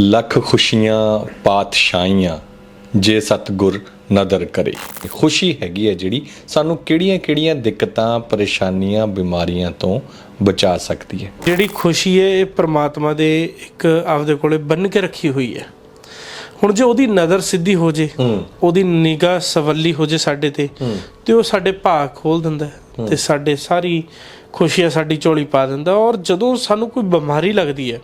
ਲੱਖ ਖੁਸ਼ੀਆਂ ਪਾਤਸ਼ਾਹੀਆਂ ਜੇ ਸਤਗੁਰ ਨਦਰ ਕਰੇ। ਖੁਸ਼ੀ ਹੈਗੀ ਹੈ ਜਿਹੜੀ ਸਾਨੂੰ ਕਿਹੜੀਆਂ-ਕਿਹੜੀਆਂ ਦਿੱਕਤਾਂ ਪਰੇਸ਼ਾਨੀਆਂ ਬਿਮਾਰੀਆਂ ਤੋਂ ਬਚਾ ਸਕਦੀ ਹੈ। ਜਿਹੜੀ ਖੁਸ਼ੀ ਹੈ ਇਹ ਪ੍ਰਮਾਤਮਾ ਦੇ ਇੱਕ ਆਪਦੇ ਕੋਲੇ ਬੰਨ ਕੇ ਰੱਖੀ ਹੋਈ ਹੈ। ਹੁਣ ਜੇ ਉਹਦੀ ਨਜ਼ਰ ਸਿੱਧੀ ਹੋ ਜੇ ਉਹਦੀ ਨਿਗਾਹ ਸਵੱਲੀ ਹੋ ਜੇ ਸਾਡੇ ਤੇ ਤੇ ਉਹ ਸਾਡੇ ਭਾਗ ਖੋਲ ਦਿੰਦਾ ਤੇ ਸਾਡੇ ਸਾਰੀ ਖੁਸ਼ੀਆਂ ਸਾਡੀ ਝੋਲੀ ਪਾ ਦਿੰਦਾ ਔਰ ਜਦੋਂ ਸਾਨੂੰ ਕੋਈ ਬਿਮਾਰੀ ਲੱਗਦੀ ਹੈ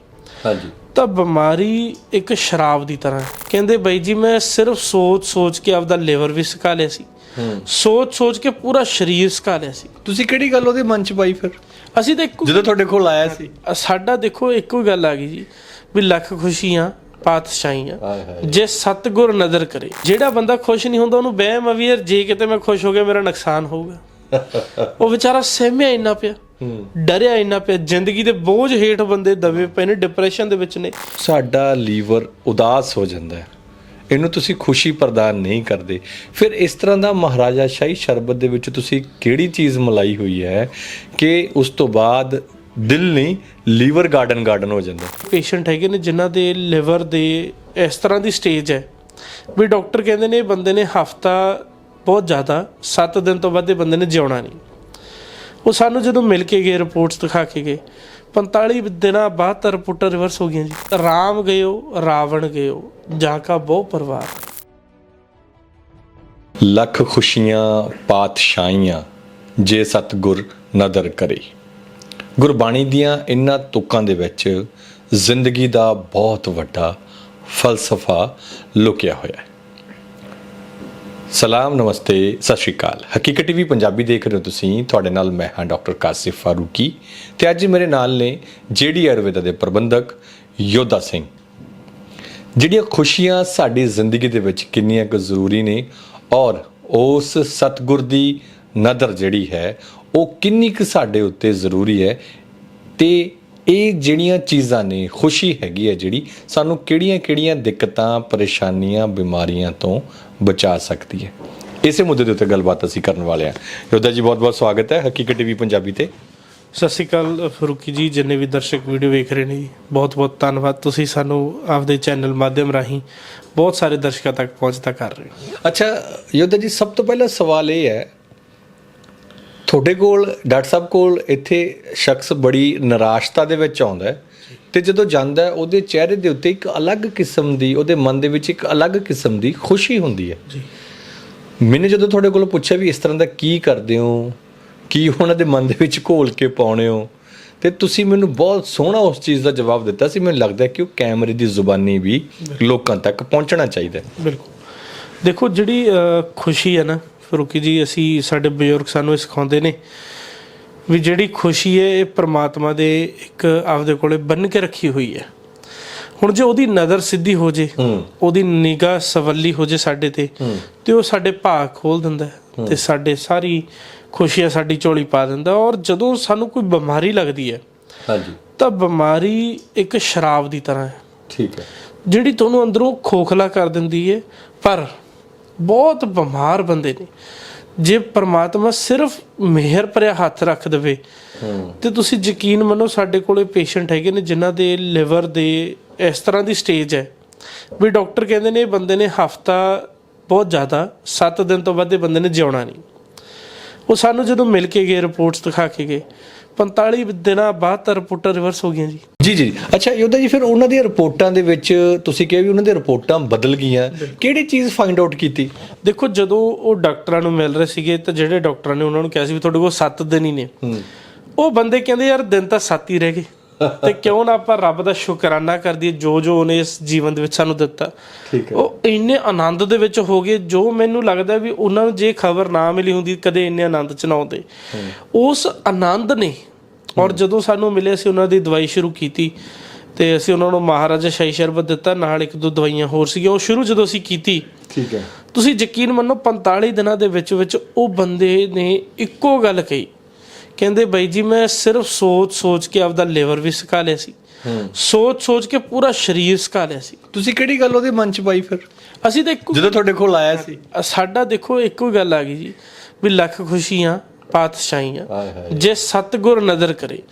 ਹਾਂਜੀ। ਤਾਂ ਬਿਮਾਰੀ ਇੱਕ ਸ਼ਰਾਬ ਦੀ ਤਰ੍ਹਾਂ ਹੈ। ਕਹਿੰਦੇ ਬਾਈ ਜੀ ਮੈਂ ਸਿਰਫ ਸੋਚ ਸੋਚ ਕੇ ਆਪਦਾ ਲਿਵਰ ਵੀ ਸੁਕਾ ਲਿਆ ਸੀ। ਸੋਚ ਸੋਚ ਕੇ ਪੂਰਾ ਸਰੀਰ ਸੁਕਾ ਲਿਆ ਸੀ। ਤੁਸੀਂ ਕਿਹੜੀ ਗੱਲ ਉਹਦੇ ਮਨ ਚ ਪਾਈ ਫਿਰ? ਅਸੀਂ ਤਾਂ ਇੱਕੋ ਜਦੋਂ ਤੁਹਾਡੇ ਕੋਲ ਆਇਆ ਸੀ। ਸਾਡਾ ਦੇਖੋ ਇੱਕੋ ਹੀ ਗੱਲ ਆ ਗਈ ਜੀ ਵੀ ਲੱਖ ਖੁਸ਼ੀਆਂ ਪਾਤਸ਼ਾਹੀਆਂ। ਹਾਏ ਹਾਏ। ਜੇ ਸਤਗੁਰ ਨਜ਼ਰ ਕਰੇ ਜਿਹੜਾ ਬੰਦਾ ਖੁਸ਼ ਨਹੀਂ ਹੁੰਦਾ ਉਹਨੂੰ ਵਹਿਮ ਆ ਵੀ ਯਾਰ ਜੇ ਕਿਤੇ ਮੈਂ ਖੁਸ਼ ਹੋ ਗਿਆ ਮੇਰਾ ਨੁਕਸਾਨ ਹੋਊਗਾ। ਉਹ ਵਿਚਾਰਾ ਸਹਿਮਿਆ ਇੰਨਾ ਪਿਆ। ਡਰਿਆ ਇੰਨਾ ਪਿਆ ਜ਼ਿੰਦਗੀ ਦੇ ਬੋਝ ਹੇਠ ਬੰਦੇ ਦਬੇ ਪਏ ਨੇ ਡਿਪਰੈਸ਼ਨ ਦੇ ਵਿੱਚ ਨੇ। ਸਾਡਾ ਲੀਵਰ ਉਦਾਸ ਹੋ ਜਾਂਦਾ ਹੈ। ਇਹਨੂੰ ਤੁਸੀਂ ਖੁਸ਼ੀ ਪ੍ਰਦਾਨ ਨਹੀਂ ਕਰਦੇ। ਫਿਰ ਇਸ ਤਰ੍ਹਾਂ ਦਾ ਮਹਾਰਾਜਾ ਸ਼ਾਹੀ ਸ਼ਰਬਤ ਦੇ ਵਿੱਚ ਤੁਸੀਂ ਕਿਹੜੀ ਚੀਜ਼ ਮਲਾਈ ਹੋਈ ਹੈ ਕਿ ਉਸ ਤੋਂ ਬਾਅਦ ਦਿਲ ਨਹੀਂ ਲੀਵਰ ਗਾਰਡਨ ਗਾਰਡਨ ਹੋ ਜਾਂਦਾ? ਪੇਸ਼ੈਂਟ ਹੈਗੇ ਨੇ ਜਿਨ੍ਹਾਂ ਦੇ ਲਿਵਰ ਦੇ ਇਸ ਤਰ੍ਹਾਂ ਦੀ ਸਟੇਜ ਹੈ। ਵੀ ਡਾਕਟਰ ਕਹਿੰਦੇ ਨੇ ਇਹ ਬੰਦੇ ਨੇ ਹਫਤਾ ਬਹੁਤ ਜ਼ਿਆਦਾ 7 ਦਿਨ ਤੋਂ ਵੱਧ ਇਹ ਬੰਦੇ ਨੇ ਜਿਉਣਾ ਨਹੀਂ। ਉਹ ਸਾਨੂੰ ਜਦੋਂ ਮਿਲ ਕੇ ਗਏ ਰਿਪੋਰਟਸ ਦਿਖਾ ਕੇ ਗਏ। 45 ਦਿਨਾਂ ਬਾਅਦ ਤਾਂ ਰਿਪੋਰਟਾਂ ਰਿਵਰਸ ਹੋ ਗਈਆਂ ਜੀ। ਰਾਮ ਗਇਓ, ਰਾਵਣ ਗਇਓ, ਜਾਂ ਕਾ ਬਹੁ ਪਰਿਵਾਰ। ਲੱਖ ਖੁਸ਼ੀਆਂ, ਪਾਤਸ਼ਾਹੀਆਂ, ਜੇ ਸਤਗੁਰ ਨਦਰ ਕਰੇ। ਗੁਰਬਾਣੀ ਦੀਆਂ ਇਨ੍ਹਾਂ ਤੁਕਾਂ ਦੇ ਵਿੱਚ ਜ਼ਿੰਦਗੀ ਦਾ ਬਹੁਤ ਵੱਡਾ ਫਲਸਫਾ ਲੁਕਿਆ ਹੋਇਆ ਹੈ। ਸਲਾਮ, ਨਮਸਤੇ, ਸਤਿ ਸ਼੍ਰੀ ਅਕਾਲ। ਹਕੀਕਤ ਟੀਵੀ ਪੰਜਾਬੀ ਦੇਖ ਰਹੇ ਹੋ ਤੁਸੀਂ। ਤੁਹਾਡੇ ਨਾਲ ਮੈਂ ਹਾਂ ਡਾਕਟਰ ਕਾਸਿਫ ਫਾਰੂਕੀ ਤੇ ਅੱਜ ਮੇਰੇ ਨਾਲ ਨੇ ਜੇਡੀ ਆਯੁਰਵੇਦਾ ਦੇ ਪ੍ਰਬੰਧਕ ਯੋਧਾ ਸਿੰਘ। ਜਿਹੜੀਆਂ ਖੁਸ਼ੀਆਂ ਸਾਡੀ ਜ਼ਿੰਦਗੀ ਦੇ ਵਿੱਚ ਕਿੰਨੀਆਂ ਕੁ ਜ਼ਰੂਰੀ ਨੇ ਔਰ ਉਸ ਸਤਗੁਰ ਦੀ ਨਦਰ ਜਿਹੜੀ ਹੈ, ਉਹ ਕਿੰਨੀ ਕੁ ਸਾਡੇ ਉੱਤੇ ਜ਼ਰੂਰੀ ਹੈ ਤੇ ਇਹ ਜਿਹੜੀਆਂ ਚੀਜ਼ਾਂ ਨੇ, ਖੁਸ਼ੀ ਹੈਗੀ ਹੈ ਜਿਹੜੀ ਸਾਨੂੰ ਕਿਹੜੀਆਂ-ਕਿਹੜੀਆਂ ਦਿੱਕਤਾਂ, ਪਰੇਸ਼ਾਨੀਆਂ, ਬਿਮਾਰੀਆਂ ਤੋਂ ਬਚਾ ਸਕਦੀ ਹੈ। ਇਸੇ ਮੁੱਦੇ ਦੇ ਉੱਤੇ ਗੱਲਬਾਤ ਅਸੀਂ ਕਰਨ ਵਾਲੇ ਹਾਂ। ਯੋਧਾ ਜੀ ਬਹੁਤ-ਬਹੁਤ ਸਵਾਗਤ ਹੈ ਹਕੀਕਤ ਟੀਵੀ ਪੰਜਾਬੀ ਤੇ। ਸਤਿ ਸ਼੍ਰੀ ਅਕਾਲ ਫਰੂਕੀ ਜੀ ਜਿੰਨੇ ਵੀ ਦਰਸ਼ਕ ਵੀਡੀਓ ਵੇਖ ਰਹੇ ਨੇ ਜੀ ਬਹੁਤ ਬਹੁਤ ਧੰਨਵਾਦ। ਤੁਸੀਂ ਸਾਨੂੰ ਆਪਦੇ ਚੈਨਲ ਮਾਧਿਅਮ ਰਾਹੀਂ ਬਹੁਤ ਸਾਰੇ ਦਰਸ਼ਕਾਂ ਤੱਕ ਪਹੁੰਚਦਾ ਕਰ ਰਹੇ ਹੋ। ਅੱਛਾ ਯੋਧਾ ਜੀ ਸਭ ਤੋਂ ਪਹਿਲਾ ਸਵਾਲ ਇਹ ਹੈ ਤੁਹਾਡੇ ਕੋਲ ਡਾਕਟਰ ਸਾਹਿਬ ਕੋਲ ਇੱਥੇ ਸ਼ਖਸ ਬੜੀ ਨਿਰਾਸ਼ਤਾ ਦੇ ਵਿੱਚ ਆਉਂਦਾ ਹੈ ਤੇ ਜਦੋਂ ਜਾਂਦਾ ਉਹਦੇ ਚਿਹਰੇ ਦੇ ਉੱਤੇ ਇੱਕ ਅਲੱਗ ਕਿਸਮ ਦੀ ਉਹਦੇ ਮਨ ਦੇ ਵਿੱਚ ਇੱਕ ਅਲੱਗ ਕਿਸਮ ਦੀ ਖੁਸ਼ੀ ਹੁੰਦੀ ਹੈ। ਜੀ। ਮੈंने ਜਦੋਂ ਤੁਹਾਡੇ ਕੋਲ ਪੁੱਛਿਆ ਵੀ ਇਸ ਤਰ੍ਹਾਂ ਦਾ ਕੀ ਕਰਦੇ ਹੋ ਕੀ ਉਹਨਾਂ ਦੇ ਮਨ ਦੇ ਵਿੱਚ ਘੋਲ ਕੇ ਪਾਉਣੇ ਹੋ ਤੇ ਤੁਸੀਂ ਮੈਨੂੰ ਬਹੁਤ ਸੋਹਣਾ ਉਸ ਚੀਜ਼ ਦਾ ਜਵਾਬ ਦਿੱਤਾ ਸੀ ਮੈਨੂੰ ਲੱਗਦਾ ਕਿ ਉਹ ਕੈਮਰੇ ਦੀ ਜ਼ੁਬਾਨੀ ਵੀ ਲੋਕਾਂ ਤੱਕ ਪਹੁੰਚਣਾ ਚਾਹੀਦਾ ਬਿਲਕੁਲ। ਦੇਖੋ ਜਿਹੜੀ ਖੁਸ਼ੀ ਹੈ ਨਾ ਫਰੂਕੀ ਜੀ ਅਸੀਂ ਸਾਡੇ ਬਜ਼ੁਰਗ ਸਾਨੂੰ ਇਹ ਸਿਖਾਉਂਦੇ ਨੇ ਵੀ ਜਿਹੜੀ ਖੁਸ਼ੀ ਹੈ ਇਹ ਪ੍ਰਮਾਤਮਾ ਦੇ ਇੱਕ ਆਪਦੇ ਕੋਲੇ ਬੰਨ ਕੇ ਰੱਖੀ ਹੋਈ ਹੈ। ਹੁਣ ਜੇ ਉਹਦੀ ਨਜ਼ਰ ਸਿੱਧੀ ਹੋ ਜੇ ਉਹਦੀ ਨਿਗਾਹ ਸਵੱਲੀ ਹੋ ਜੇ ਸਾਡੇ ਤੇ ਤੇ ਉਹ ਸਾਡੇ ਭਾਗ ਖੋਲ ਦਿੰਦਾ ਤੇ ਸਾਡੇ ਸਾਰੀ ਖੁਸ਼ੀਆਂ ਸਾਡੀ ਝੋਲੀ ਪਾ ਦਿੰਦਾ ਔਰ ਜਦੋਂ ਸਾਨੂੰ ਕੋਈ ਬਿਮਾਰੀ ਲੱਗਦੀ ਹੈ ਹਾਂਜੀ। ਤਾਂ ਬਿਮਾਰੀ ਇੱਕ ਸ਼ਰਾਬ ਦੀ ਤਰ੍ਹਾਂ ਹੈ। ਠੀਕ ਹੈ। ਜਿਹੜੀ ਤੁਹਾਨੂੰ ਅੰਦਰੋਂ ਖੋਖਲਾ ਕਰ ਦਿੰਦੀ ਹੈ ਪਰ ਬਹੁਤ ਬਿਮਾਰ ਬੰਦੇ ਨੇ। ਜੇ ਪ੍ਰਮਾਤਮਾ ਸਿਰਫ ਮਿਹਰ ਭਰਿਆ ਹੱਥ ਰੱਖ ਦੇਵੇ, ਤੇ ਤੁਸੀਂ ਯਕੀਨ ਮੰਨੋ ਸਾਡੇ ਕੋਲੇ ਪੇਸ਼ੈਂਟ ਹੈਗੇ ਨੇ ਜਿਨ੍ਹਾਂ ਦੇ ਲਿਵਰ ਦੇ ਇਸ ਤਰ੍ਹਾਂ ਦੀ ਸਟੇਜ ਹੈ। ਵੀ ਡਾਕਟਰ ਕਹਿੰਦੇ ਨੇ ਇਹ ਬੰਦੇ ਨੇ ਹਫਤਾ ਬਹੁਤ ਜ਼ਿਆਦਾ 7 ਦਿਨ ਤੋਂ ਵੱਧ ਇਹ ਬੰਦੇ ਨੇ ਜਿਉਣਾ ਨਹੀਂ। ਉਹ ਸਾਨੂੰ ਜਦੋਂ ਮਿਲ ਕੇ ਗਏ ਰਿਪੋਰਟਸ ਦਿਖਾ ਕੇ ਗਏ 45 ਦਿਨਾਂ ਬਾਅਦ ਤਾਂ ਰਿਪੋਰਟਾਂ ਰਿਵਰਸ ਹੋ ਗਈਆਂ ਜੀ। ਜੀ ਜੀ। ਅੱਛਾ ਯੋਧਾ ਜੀ ਫਿਰ ਉਹਨਾਂ ਦੀਆਂ ਰਿਪੋਰਟਾਂ ਦੇ ਵਿੱਚ ਤੁਸੀਂ ਕਿਹਾ ਵੀ ਉਹਨਾਂ ਦੀਆਂ ਰਿਪੋਰਟਾਂ ਬਦਲ ਗਈਆਂ। ਕਿਹੜੀ ਚੀਜ਼ ਫਾਈਂਡ ਆਊਟ ਕੀਤੀ? ਦੇਖੋ ਜਦੋਂ ਉਹ ਡਾਕਟਰਾਂ ਨੂੰ ਮਿਲ ਰਹੇ ਸੀਗੇ ਤਾਂ ਜਿਹੜੇ ਡਾਕਟਰਾਂ ਨੇ ਉਹਨਾਂ ਨੂੰ ਕਿਹਾ ਸੀ ਵੀ ਤੁਹਾਡੇ ਕੋਲ 7 ਦਿਨ ਹੀ ਨੇ। ਉਹ ਬੰਦੇ ਕਹਿੰਦੇ ਯਾਰ ਦਿਨ ਤਾਂ 7 ਹੀ ਰਹਿ ਗਏ। ਤੇ ਕਿਉਂ ਨਾ ਆਪਾਂ ਰੱਬ ਦਾ ਸ਼ੁਕਰਾਨਾ ਕਰ ਦਈਏ ਜੋ ਜੋ ਉਹਨੇ ਇਸ ਜੀਵਨ ਦੇ ਵਿੱਚ ਸਾਨੂੰ ਦਿੱਤਾ। ਠੀਕ ਉਹ ਇੰਨੇ ਆਨੰਦ ਦੇ ਵਿੱਚ ਹੋ ਗਏ ਜੋ ਮੈਨੂੰ ਲੱਗਦਾ ਵੀ ਉਹਨਾਂ ਨੂੰ ਜੇ ਖਬਰ ਨਾ ਮਿਲੀ ਹੁੰਦੀ ਕਦੇ ਇੰਨੇ ਆਨੰਦ ਚ ਨਾ ਆਉਂਦੇ। ਉਸ ਆਨੰਦ ਨੇ ਔਰ ਜਦੋਂ ਸਾਨੂੰ ਮਿਲੇ ਸੀ ਉਹਨਾਂ ਦੀ ਦਵਾਈ ਸ਼ੁਰੂ ਕੀਤੀ ਤੇ ਅਸੀਂ ਉਹਨਾਂ ਨੂੰ ਮਹਾਰਾਜਾ ਸ਼ਾਹੀ ਸ਼ਰਬਤ ਦਿੱਤਾ ਨਾਲ ਇੱਕ ਦੋ ਦਵਾਈਆਂ ਹੋਰ ਸੀਗੀਆਂ। ਉਹ ਸ਼ੁਰੂ ਜਦੋਂ ਅਸੀਂ ਕੀਤੀ ਠੀਕ ਹੈ। ਤੁਸੀਂ ਯਕੀਨ ਮੰਨੋ 45 ਦਿਨਾਂ ਦੇ ਵਿੱਚ ਵਿੱਚ ਉਹ ਬੰਦੇ ਨੇ ਇੱਕੋ ਗੱਲ ਕਹੀ। ਕਹਿੰਦੇ ਬਾਈ ਜੀ ਮੈਂ ਸਿਰਫ ਸੋਚ ਸੋਚ ਕੇ ਆਪਦਾ ਲਿਵਰ ਵੀ ਸੁਕਾ ਲਿਆ ਸੀ। ਸੋਚ ਸੋਚ ਕੇ ਪੂਰਾ ਸਰੀਰ ਸੁਕਾ ਲਿਆ ਸੀ। ਤੁਸੀਂ ਕਿਹੜੀ ਗੱਲ ਉਹਦੇ ਮਨ ਚ ਪਾਈ ਫਿਰ? ਅਸੀਂ ਤਾਂ ਇੱਕੋ ਜਦੋਂ ਤੁਹਾਡੇ ਕੋਲ ਆਇਆ ਸੀ। ਸਾਡਾ ਦੇਖੋ ਇੱਕੋ ਗੱਲ ਆ ਗਈ ਜੀ ਵੀ ਲੱਖ ਖੁਸ਼ੀਆਂ ਪਾਤਸ਼ਾਹੀਆਂ ਜੇ ਸਤਗੁਰ ਨਜ਼ਰ ਕਰੇ।